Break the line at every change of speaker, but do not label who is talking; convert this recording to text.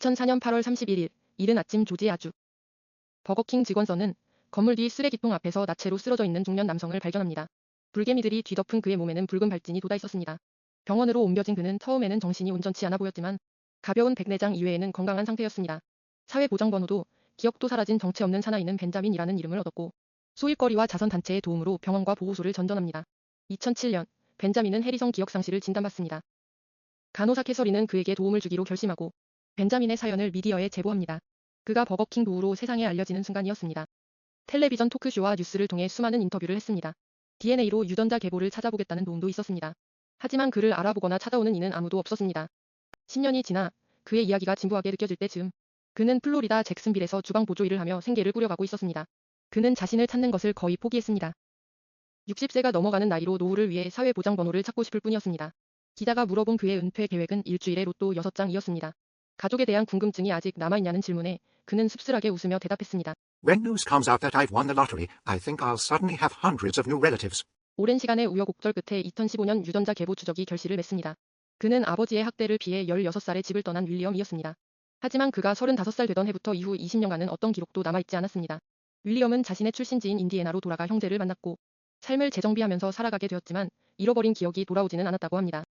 2004년 8월 31일 이른 아침 조지 아주 버거킹 직원서는 건물 뒤 쓰레기통 앞에서 나체로 쓰러져 있는 중년 남성을 발견합니다. 불개미들이 뒤덮은 그의 몸에는 붉은 발진이 돋아 있었습니다. 병원으로 옮겨진 그는 처음에는 정신이 온전치 않아 보였지만 가벼운 백내장 이외에는 건강한 상태였습니다. 사회보장번호도 기억도 사라진 정체 없는 사나이는 벤자민이라는 이름을 얻었고 소일거리와 자선단체의 도움으로 병원과 보호소를 전전합니다. 2007년 벤자민은 해리성 기억상실을 진단받습니다. 간호사 캐서린은 그에게 도움을 주기로 결심하고 벤자민의 사연을 미디어에 제보합니다. 그가 버거킹 도우로 세상에 알려지는 순간이었습니다. 텔레비전 토크쇼와 뉴스를 통해 수많은 인터뷰를 했습니다. DNA로 유전자 계보를 찾아보겠다는 도움도 있었습니다. 하지만 그를 알아보거나 찾아오는 이는 아무도 없었습니다. 10년이 지나 그의 이야기가 진부하게 느껴질 때쯤 그는 플로리다 잭슨빌에서 주방 보조 일을 하며 생계를 꾸려가고 있었습니다. 그는 자신을 찾는 것을 거의 포기했습니다. 60세가 넘어가는 나이로 노후를 위해 사회보장 번호를 찾고 싶을 뿐이었습니다. 기자가 물어본 그의 은퇴 계획은 일주일에 로또 6장이었습니다. 가족에 대한 궁금증이 아직 남아있냐는 질문에 그는 씁쓸하게 웃으며 대답했습니다.
When news comes out that I've won the lottery, I think I'll suddenly have hundreds of new relatives.
오랜 시간의 우여곡절 끝에 2015년 유전자 계보 추적이 결실을 맺습니다. 그는 아버지의 학대를 피해 16살에 집을 떠난 윌리엄이었습니다. 하지만 그가 35살 되던 해부터 이후 20년간은 어떤 기록도 남아있지 않았습니다. 윌리엄은 자신의 출신지인 인디애나로 돌아가 형제를 만났고 삶을 재정비하면서 살아가게 되었지만 잃어버린 기억이 돌아오지는 않았다고 합니다.